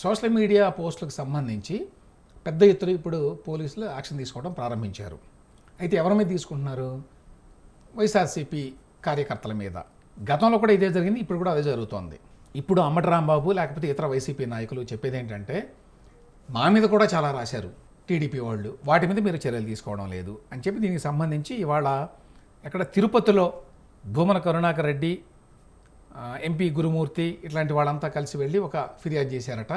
Social media పోస్టులకు సంబంధించి పెద్ద ఎత్తున ఇప్పుడు పోలీసులు యాక్షన్ తీసుకోవడం ప్రారంభించారు. అయితే ఎవరి మీద తీసుకుంటున్నారు? వైఎస్ఆర్సీపీ కార్యకర్తల మీద. గతంలో కూడా ఇదే జరిగింది ఇప్పుడు కూడా అదే జరుగుతోంది. ఇప్పుడు అమ్మటి రాంబాబు లేకపోతే ఇతర వైసీపీ నాయకులు చెప్పేది ఏంటంటే మా మీద కూడా చాలా రాశారు టీడీపీ వాళ్ళు. వాటి మీద మీరు చర్యలు తీసుకోవడం లేదు. అని చెప్పి దీనికి సంబంధించి ఇవాళ ఎక్కడ తిరుపతిలో భూమన కరుణాకర్ రెడ్డి ఎంపీ గురుమూర్తి ఇట్లాంటి వాళ్ళంతా కలిసి వెళ్ళి ఒక ఫిర్యాదు చేశారట.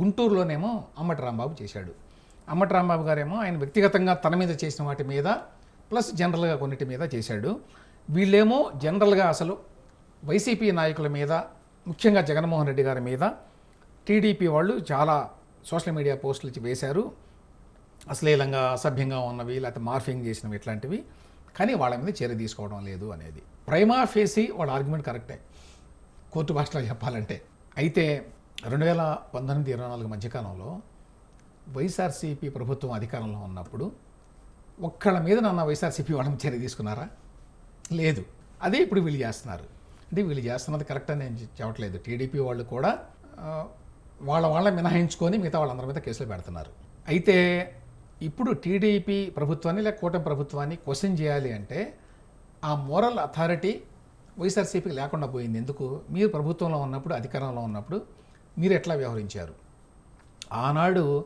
గుంటూరులోనేమో అమ్మటి రాంబాబు చేశాడు. అమ్మటి రాంబాబు గారేమో ఆయన వ్యక్తిగతంగా తన మీద చేసిన వాటి మీద ప్లస్ జనరల్గా కొన్నిటి మీద చేశాడు. వీళ్ళేమో జనరల్గా అసలు వైసీపీ నాయకుల మీద ముఖ్యంగా జగన్మోహన్ రెడ్డి గారి మీద టీడీపీ వాళ్ళు చాలా సోషల్ మీడియా పోస్టులు వేశారు. అశ్లీలంగా అసభ్యంగా ఉన్నవి లేకపోతే మార్ఫింగ్ చేసినవి ఇట్లాంటివి. కానీ వాళ్ళ మీద చర్య తీసుకోవడం లేదు అనేది. ప్రైమా ఫేసి వాళ్ళ ఆర్గ్యుమెంట్ కరెక్టే. కోర్టు భాషలో చెప్పాలంటే. అయితే రెండు వేల పంతొమ్మిది ఇరవై నాలుగు మధ్యకాలంలో వైఎస్ఆర్సీపీ ప్రభుత్వం అధికారంలో ఉన్నప్పుడు ఒక్కళ్ళ మీద నన్న వైఎస్ఆర్సీపీ వాళ్ళని చర్య తీసుకున్నారా? లేదు. అదే ఇప్పుడు వీళ్ళు చేస్తున్నారు. అంటే వీళ్ళు చేస్తున్నది కరెక్ట్ అని నేను చెప్పట్లేదు. టీడీపీ వాళ్ళు కూడా వాళ్ళ వాళ్ళ మినహాయించుకొని మిగతా వాళ్ళందరి మీద కేసులు పెడుతున్నారు. అయితే ఇప్పుడు టీడీపీ ప్రభుత్వాన్ని లేక కూటమి ప్రభుత్వాన్ని క్వశ్చన్ చేయాలి అంటే ఆ మోరల్ అథారిటీ వైఎస్ఆర్సీపీకి లేకుండా పోయింది. ఎందుకు? మీరు ప్రభుత్వంలో ఉన్నప్పుడు అధికారంలో ఉన్నప్పుడు మీరు ఎట్లా వ్యవహరించారు? ఆనాడు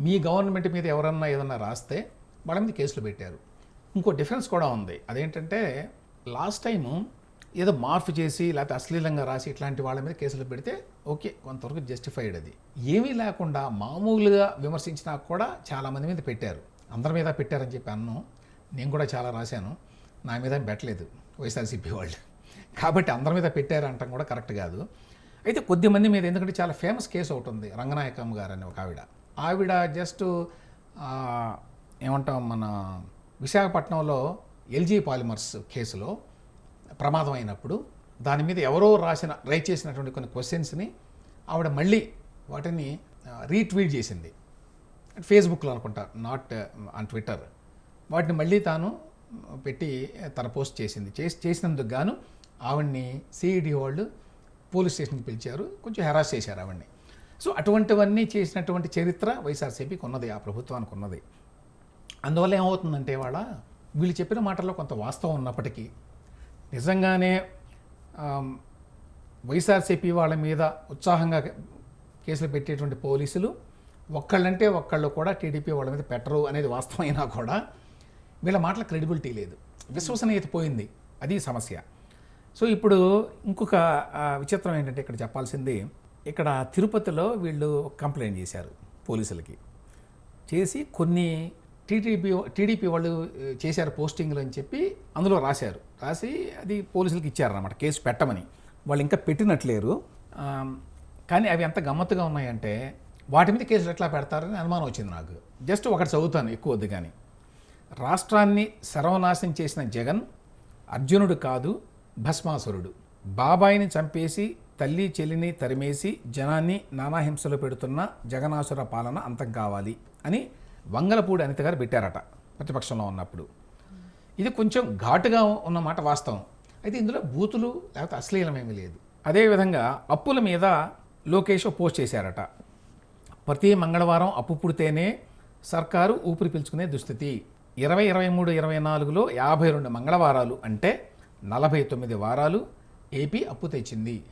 మీ గవర్నమెంట్ మీద ఎవరన్నా ఏదన్నా రాస్తే వాళ్ళ మీద కేసులు పెట్టారు. ఇంకో డిఫరెన్స్ కూడా ఉంది. అదేంటంటే లాస్ట్ టైము ఏదో మార్పు చేసి లేకపోతే అశ్లీలంగా రాసి ఇట్లాంటి వాళ్ళ మీద కేసులు పెడితే ఓకే కొంతవరకు జస్టిఫైడ్ అది. ఏమీ లేకుండా మామూలుగా విమర్శించినా కూడా చాలామంది మీద పెట్టారు. అందరి మీద పెట్టారని చెప్పి అన్ను. నేను కూడా చాలా రాశాను. నా మీద ఏం పెట్టలేదు వైఎస్ఆర్సీపీ వాళ్ళు. కాబట్టి అందరి మీద పెట్టారు అంటాం కూడా కరెక్ట్ కాదు. అయితే కొద్దిమంది మీద ఎందుకంటే చాలా ఫేమస్ కేసు ఒకటి ఉంది. రంగనాయకమ్మ గారు అని ఒక ఆవిడ. ఆవిడ జస్ట్ ఏమంటాం మన విశాఖపట్నంలో ఎల్జీ పాలిమర్స్ కేసులో ప్రమాదం అయినప్పుడు దాని మీద ఎవరో రాసిన రైట్ చేసినటువంటి కొన్ని క్వశ్చన్స్ని ఆవిడ మళ్ళీ వాటిని రీట్వీట్ చేసింది. ఫేస్బుక్లో అనుకుంటా నాట్ ఆన్ ట్విట్టర్ వాటిని మళ్ళీ తాను పెట్టి తన పోస్ట్ చేసింది. చేసి చేసినందుకు గాను ఆవిడ్ని సిఈడి వాళ్ళు పోలీస్ స్టేషన్కి పిలిచారు. కొంచెం హెరాస్ చేశారు ఆవిడ్ని. సో అటువంటివన్నీ చేసినటువంటి చరిత్ర వైఎస్ఆర్సీపీకి ఉన్నది ఆ ప్రభుత్వానికి ఉన్నది. అందువల్ల ఏమవుతుందంటే వాళ్ళ వీళ్ళు చెప్పిన మాటల్లో కొంత వాస్తవం ఉన్నప్పటికీ నిజంగానే వైఎస్ఆర్సీపీ వాళ్ళ మీద ఉత్సాహంగా కేసులు పెట్టేటువంటి పోలీసులు ఒక్కళ్ళంటే ఒక్కళ్ళు కూడా టీడీపీ వాళ్ళ మీద పెట్టరు అనేది వాస్తవమైనా కూడా వీళ్ళ మాటల క్రెడిబిలిటీ లేదు. విశ్వసనీయత పోయింది. అది సమస్య. సో ఇప్పుడు ఇంకొక విచిత్రం ఏంటంటే ఇక్కడ చెప్పాల్సింది ఇక్కడ తిరుపతిలో వీళ్ళు కంప్లైంట్ చేశారు పోలీసులకి. చేసి కొన్ని టీడీపీ టీడీపీ వాళ్ళు చేశారు పోస్టింగ్లు అని చెప్పి అందులో రాశారు. రాసి అది పోలీసులకు ఇచ్చారన్నమాట కేసు పెట్టమని. వాళ్ళు ఇంకా పెట్టినట్లేరు. కానీ అవి ఎంత గమ్మత్తుగా ఉన్నాయంటే వాటి మీద కేసులు ఎట్లా పెడతారని అనుమానం వచ్చింది నాకు. జస్ట్ ఒకటి చదువుతాను ఎక్కువ వద్దు కానీ. రాష్ట్రాన్ని సర్వనాశనం చేసిన జగన్ అర్జునుడు కాదు భస్మాసురుడు. బాబాయిని చంపేసి తల్లి చెల్లిని తరిమేసి జనాన్ని నానాహింసలు పెడుతున్న జగనాసుర పాలన అంతం కావాలి అని వంగలపూడి అనిత గారు పెట్టారట ప్రతిపక్షంలో ఉన్నప్పుడు. ఇది కొంచెం ఘాటుగా ఉన్న మాట వాస్తవం. అయితే ఇందులో బూతులు లేకపోతే అశ్లీలమేమీ లేదు. అదేవిధంగా అప్పుల మీద లోకేష్ పోస్ట్ చేశారట. ప్రతి మంగళవారం అప్పు పుడితేనే సర్కారు ఊపిరి పీల్చుకునే దుస్థితి. ఇరవై ఇరవై మూడు ఇరవై నాలుగులో యాభై రెండు మంగళవారాలు అంటే నలభై తొమ్మిది వారాలు ఏపీ అప్పు తెచ్చింది.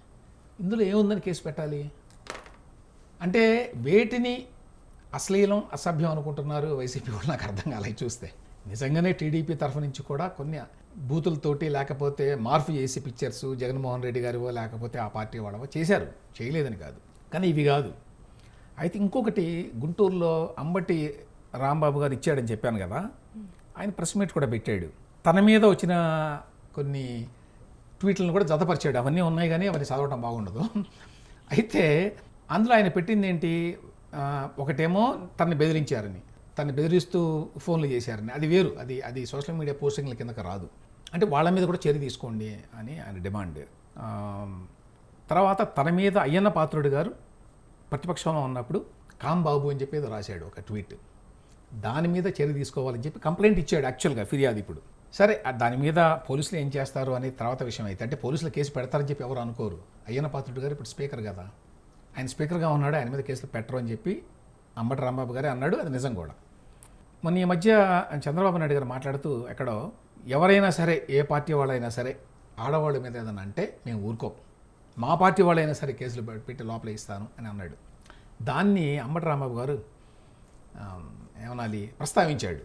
ఇందులో ఏముందని కేసు పెట్టాలి? అంటే వేటిని అశ్లీలం అసభ్యం అనుకుంటున్నారు వైసీపీ వాళ్ళు నాకు అర్థం కాలేదు చూస్తే. నిజంగానే టీడీపీ తరఫు నుంచి కూడా కొన్ని బూతులతోటి లేకపోతే మార్పు చేసి పిక్చర్స్ జగన్మోహన్ రెడ్డి గారివో లేకపోతే ఆ పార్టీ వాళ్ళవో చేశారు. చేయలేదని కాదు. కానీ ఇవి కాదు. అయితే ఇంకొకటి గుంటూరులో అంబటి రాంబాబు గారు ఇచ్చాడని చెప్పాను కదా. ఆయన ప్రెస్ మీట్ కూడా పెట్టాడు. తన మీద వచ్చిన కొన్ని ట్వీట్లను కూడా జతపరిచాడు. అవన్నీ ఉన్నాయి కానీ అవన్నీ చదవడం బాగుండదు. అయితే అందులో ఆయన పెట్టింది ఏంటి ఒకటేమో తనని బెదిరించారని తనని బెదిరిస్తూ ఫోన్లు చేశారని. అది వేరు అది అది సోషల్ మీడియా పోస్టింగ్ల కిందకి రాదు. అంటే వాళ్ళ మీద కూడా చర్య తీసుకోండి అని ఆయన డిమాండ్. తర్వాత తన మీద అయ్యన్న పాత్రుడు గారు ప్రతిపక్షంలో ఉన్నప్పుడు కాంబాబు అని చెప్పి రాశాడు ఒక ట్వీట్. దాని మీద చర్య తీసుకోవాలని చెప్పి కంప్లైంట్ ఇచ్చాడు యాక్చువల్గా ఫిర్యాదు ఇప్పుడు. సరే దాని మీద పోలీసులు ఏం చేస్తారు అనేది తర్వాత విషయం అయితే అంటే పోలీసులు కేసు పెడతారని చెప్పి ఎవరు అనుకోరు. అయ్యన్న పాత్రుడు గారు ఇప్పుడు స్పీకర్ కదా. ఆయన స్పీకర్గా ఉన్నాడు ఆయన మీద కేసులు పెట్టరు అని చెప్పి అంబటి రాంబాబు గారే అన్నాడు అది నిజం కూడా. మొన్న ఈ మధ్య చంద్రబాబు నాయుడు గారు మాట్లాడుతూ ఎక్కడో ఎవరైనా సరే ఏ పార్టీ వాళ్ళైనా సరే ఆడవాళ్ళ మీద ఏదైనా అంటే మేము ఊరుకోం. మా పార్టీ వాళ్ళైనా సరే కేసులు పెట్టి లోపల ఇస్తాను అని అన్నాడు. దాన్ని అంబటి రాంబాబు గారు ఏమనాలి ప్రస్తావించాడు.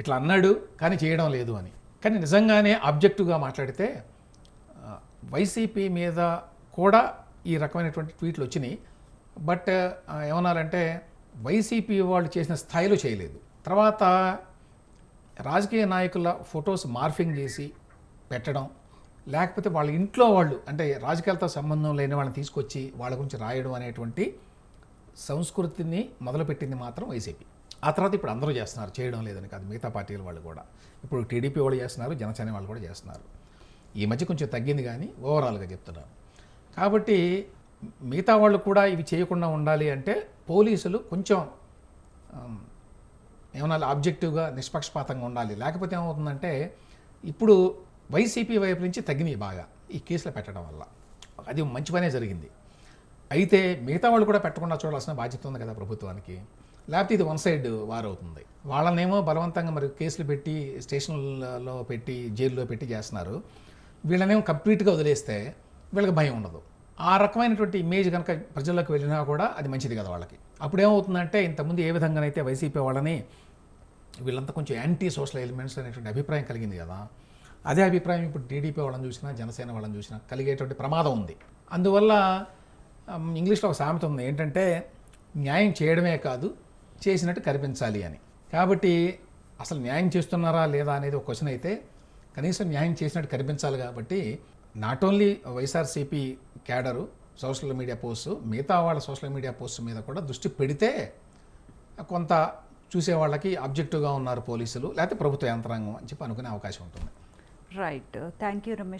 ఇట్లా అన్నాడు కానీ చేయడం లేదు అని. కానీ నిజంగానే ఆబ్జెక్టివ్గా మాట్లాడితే వైసీపీ మీద కూడా ఈ రకమైనటువంటి ట్వీట్లు వచ్చినాయి. బట్ ఆ, ఏమనాలంటే వైసీపీ వాళ్ళు చేసిన స్థాయిలో చేయలేదు. తర్వాత రాజకీయ నాయకుల ఫొటోస్ మార్ఫింగ్ చేసి పెట్టడం లేకపోతే వాళ్ళ ఇంట్లో వాళ్ళు అంటే రాజకీయాలతో సంబంధం లేని వాళ్ళని తీసుకొచ్చి వాళ్ళ గురించి రాయడం అనేటువంటి సంస్కృతిని మొదలుపెట్టింది మాత్రం వైసీపీ. ఆ తర్వాత ఇప్పుడు అందరూ చేస్తున్నారు చేయడం లేదని కాదు మిగతా పార్టీల వాళ్ళు కూడా. ఇప్పుడు టీడీపీ వాళ్ళు చేస్తున్నారు జనసేన వాళ్ళు కూడా చేస్తున్నారు. ఈ మధ్య కొంచెం తగ్గింది కానీ ఓవరాల్గా చెప్తున్నారు. కాబట్టి మిగతా వాళ్ళు కూడా ఇవి చేయకుండా ఉండాలి అంటే పోలీసులు కొంచెం ఏమన్నా ఆబ్జెక్టివ్గా నిష్పక్షపాతంగా ఉండాలి. లేకపోతే ఏమవుతుందంటే ఇప్పుడు వైసీపీ వైపు నుంచి తగ్గినాయి బాగా ఈ కేసులు పెట్టడం వల్ల. అది మంచి పనే జరిగింది. అయితే మిగతా వాళ్ళు కూడా పెట్టకుండా చూడాల్సిన బాధ్యత ఉంది కదా ప్రభుత్వానికి. లేకపోతే ఇది వన్ సైడ్ వార్ అవుతుంది. వాళ్ళనేమో బలవంతంగా మరి కేసులు పెట్టి స్టేషన్లలో పెట్టి జైల్లో పెట్టి చేస్తున్నారు. వీళ్ళనేమో కంప్లీట్గా వదిలేస్తే వీళ్ళకి భయం ఉండదు. ఆ రకమైనటువంటి ఇమేజ్ కనుక ప్రజల్లోకి వెళ్ళినా కూడా అది మంచిది కదా వాళ్ళకి. అప్పుడు ఏమవుతుందంటే ఇంతకుముందు ఏ విధంగానైతే వైసీపీ వాళ్ళని వీళ్ళంతా కొంచెం యాంటీ సోషల్ ఎలిమెంట్స్ అనేటువంటి అభిప్రాయం కలిగింది కదా అదే అభిప్రాయం ఇప్పుడు టీడీపీ వాళ్ళని చూసినా జనసేన వాళ్ళని చూసినా కలిగేటువంటి ప్రమాదం ఉంది. అందువల్ల ఇంగ్లీష్లో ఒక సామెత ఉంది ఏంటంటే న్యాయం చేయడమే కాదు చేసినట్టు కనిపించాలి అని. కాబట్టి అసలు న్యాయం చేస్తున్నారా లేదా అనేది ఒక క్వశ్చన్ అయితే కనీసం న్యాయం చేసినట్టు కనిపించాలి కాబట్టి not only YSRCP cadre social media post మిగతా వాళ్ళ సోషల్ మీడియా పోస్ట్ మీద కూడా దృష్టి పెడితే కొంత చూసే వాళ్ళకి ఆబ్జెక్టివ్గా ఉన్నారు పోలీసులు లేకపోతే ప్రభుత్వ యంత్రాంగం అని చెప్పి అనుకునే అవకాశం ఉంటుంది. Right thank you Ramesh